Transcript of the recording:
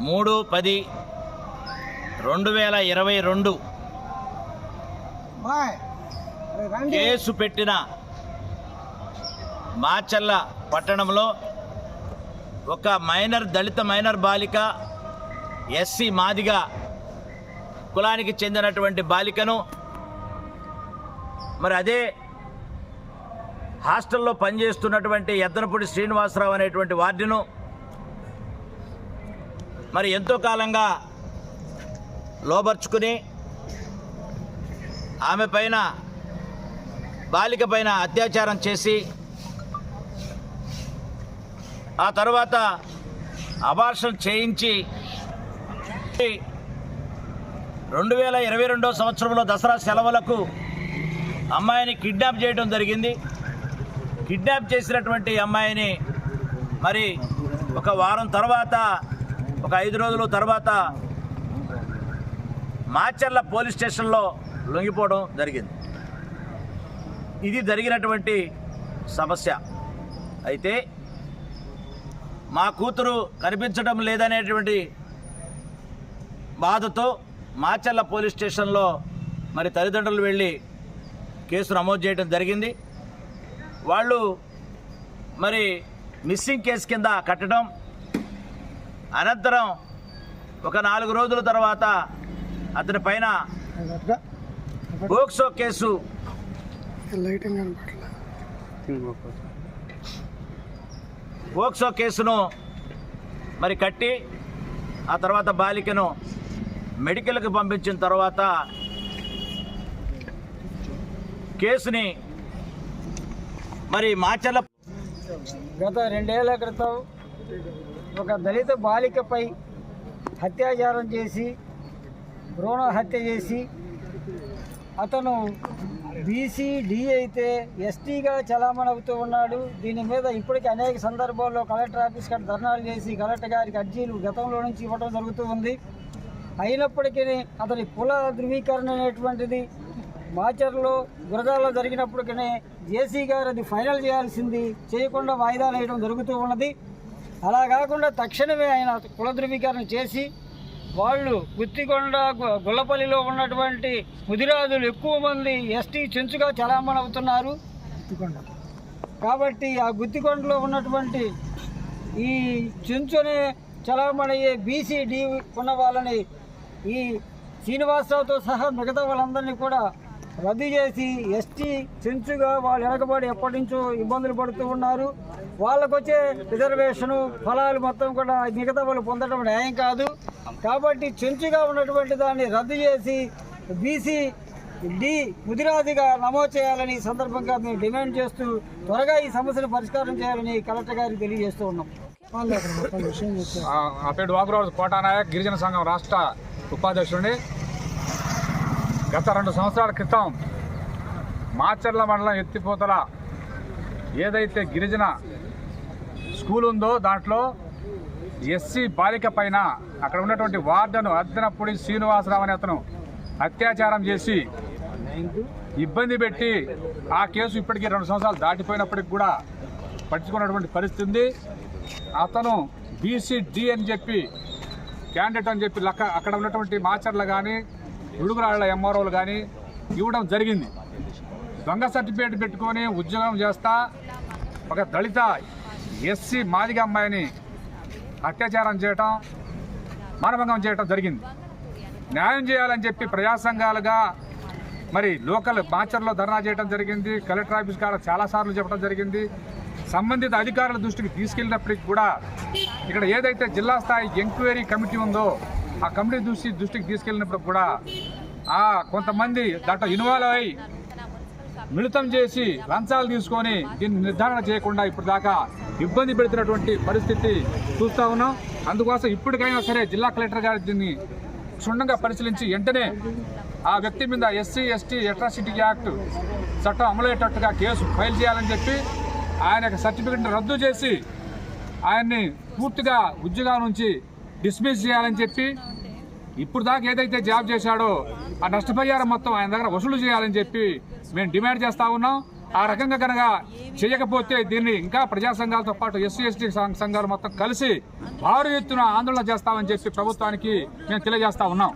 మూడు పది రెండు వేల ఇరవై రెండు. కేసు పెట్టిన మాచల్ల పట్టణంలో ఒక మైనర్ దళిత మైనర్ బాలిక ఎస్సీ మాదిగ కులానికి చెందినటువంటి బాలికను మరి అదే హాస్టల్లో పనిచేస్తున్నటువంటి ఎద్దనపూడి శ్రీనివాసరావు అనేటువంటి వార్డును మరి ఎంతో కాలంగా లోబర్చుకుని ఆమె పైన బాలిక పైన అత్యాచారం చేసి ఆ తర్వాత అబార్షన్ చేయించి రెండు వేల ఇరవై రెండో సంవత్సరంలో దసరా సెలవులకు అమ్మాయిని కిడ్నాప్ చేయడం జరిగింది. కిడ్నాప్ చేసినటువంటి అమ్మాయిని మరి ఒక వారం తర్వాత ఒక ఐదు రోజుల తర్వాత మాచర్ల పోలీస్ స్టేషన్లో లొంగిపోవడం జరిగింది. ఇది జరిగినటువంటి సమస్య. అయితే మా కూతురు కనిపించడం లేదనేటువంటి బాధతో మాచర్ల పోలీస్ స్టేషన్లో మరి తల్లిదండ్రులు వెళ్ళి కేసు నమోదు చేయడం జరిగింది. వాళ్ళు మరి మిస్సింగ్ కేసు కింద కట్టడం అనంతరం ఒక నాలుగు రోజుల తర్వాత అతని పైన పోక్సో కేసు పోక్సో కేసును మరి కట్టి ఆ తర్వాత బాలికను మెడికల్కి పంపించిన తర్వాత కేసుని మరి మాచర్ల గత రెండేళ్ళ క్రితం ఒక దళిత బాలికపై అత్యాచారం చేసి భ్రూణ హత్య చేసి అతను బీసీ డి అయితే ఎస్టీగా చలామణి అవుతూ ఉన్నాడు. దీని మీద ఇప్పటికీ అనేక సందర్భాల్లో కలెక్టర్ ఆఫీస్ కాడ ధర్నాలు చేసి కలెక్టర్ గారికి అర్జీలు గతంలో నుంచి ఇవ్వడం జరుగుతూ ఉంది. అయినప్పటికీ అతని కుల ధృవీకరణ అనేటువంటిది మాచర్లో గురజాల్లో జరిగినప్పటికీ జేసీ గారు అది ఫైనల్ చేయాల్సింది చేయకుండా వాయిదాలు వేయడం జరుగుతూ ఉన్నది. అలా కాకుండా తక్షణమే ఆయన కుల ధృవీకరణ చేసి వాళ్ళు గుత్తికొండ గుల్లపల్లిలో ఉన్నటువంటి ముదిరాజులు ఎక్కువ మంది ఎస్టీ చెంచుగా చలామణి అవుతున్నారు. కాబట్టి ఆ గుత్తికొండలో ఉన్నటువంటి ఈ చెంచునే చలామణి అయ్యే బీసీ డి ఉన్న వాళ్ళని ఈ శ్రీనివాసరావుతో సహా మిగతా వాళ్ళందరినీ కూడా రద్దు చేసి ఎస్టీ చెంచుగా వాళ్ళు వెనకబడి ఎప్పటి నుంచో ఇబ్బందులు పడుతూ ఉన్నారు. వాళ్ళకు వచ్చే రిజర్వేషను ఫలాలు మొత్తం కూడా మిగతా వాళ్ళు పొందడం న్యాయం కాదు. కాబట్టి చెంచుగా ఉన్నటువంటి దాన్ని రద్దు చేసి బీసీ డి ముదిరాదిగా నమోదు చేయాలని సందర్భంగా మేము డిమాండ్ చేస్తూ త్వరగా ఈ సమస్యను పరిష్కారం చేయాలని కలెక్టర్ గారికి తెలియజేస్తూ ఉన్నాం. ఆ ఆ పేరు కోటానాయక్ గిరిజన సంఘం రాష్ట్ర ఉపాధ్యక్షుడిని. గత రెండు సంవత్సరాల క్రితం మాచర్ల మండలం ఎత్తిపోతల ఏదైతే గిరిజన స్కూల్ ఉందో దాంట్లో ఎస్సీ బాలిక పైన అక్కడ ఉన్నటువంటి వార్డను అద్దనపూడి శ్రీనివాసరావు అనే అతను అత్యాచారం చేసి ఇబ్బంది పెట్టి ఆ కేసు ఇప్పటికీ రెండు సంవత్సరాలు దాటిపోయినప్పటికి కూడా పట్టించుకున్నటువంటి పరిస్థితి ఉంది. అతను బీసీ డి అని చెప్పి క్యాండిడేట్ అని చెప్పి లక్క అక్కడ ఉన్నటువంటి మాచర్లు కానీ ఉడుగురాళ్ళ ఎంఆర్ఓలు కానీ ఇవ్వడం జరిగింది. దొంగ సర్టిఫికేట్ పెట్టుకొని ఉద్యోగం చేస్తా ఒక దళిత ఎస్సీ మాదిగ అమ్మాయిని అత్యాచారం చేయటం మానభంగం చేయటం జరిగింది. న్యాయం చేయాలని చెప్పి ప్రజా సంఘాలుగా మరి లోకల్ మాచర్లో ధర్నా చేయడం జరిగింది. కలెక్టర్ ఆఫీస్ కాడ చాలాసార్లు చెప్పడం జరిగింది. సంబంధిత అధికారుల దృష్టికి తీసుకెళ్ళినప్పటికి కూడా ఇక్కడ ఏదైతే జిల్లా స్థాయి ఎంక్వైరీ కమిటీ ఉందో ఆ కమిటీ దృష్టి దృష్టికి తీసుకెళ్ళినప్పుడు కూడా ఆ కొంతమంది దాంట్లో ఇన్వాల్వ్ అయి మిళితం చేసి లంచాలు తీసుకొని దీన్ని నిర్ధారణ చేయకుండా ఇప్పుడు దాకా ఇబ్బంది పెడుతున్నటువంటి పరిస్థితి చూస్తూ ఉన్నాం. అందుకోసం ఇప్పటికైనా సరే జిల్లా కలెక్టర్ గారు దీన్ని క్షుణ్ణంగా పరిశీలించి వెంటనే ఆ వ్యక్తి మీద ఎస్సీ ఎస్టీ అట్రాసిటీ యాక్ట్ చట్టం అమలయ్యేటట్టుగా కేసు ఫైల్ చేయాలని చెప్పి ఆయన యొక్క సర్టిఫికెట్ని రద్దు చేసి ఆయన్ని పూర్తిగా ఉద్యోగం నుంచి డిస్మిస్ చేయాలని చెప్పి ఇప్పుడు దాకా ఏదైతే జాబ్ చేశాడో ఆ నష్టపరిహారం మొత్తం ఆయన దగ్గర వసూలు చేయాలని చెప్పి మేము డిమాండ్ చేస్తా ఉన్నాం. ఆ రకంగా కనుక చేయకపోతే దీన్ని ఇంకా ప్రజా సంఘాలతో పాటు ఎస్సీ ఎస్టీ సంఘాలు మొత్తం కలిసి భారీ ఎత్తున ఆందోళన చేస్తామని చెప్పి ప్రభుత్వానికి మేము తెలియజేస్తా ఉన్నాం.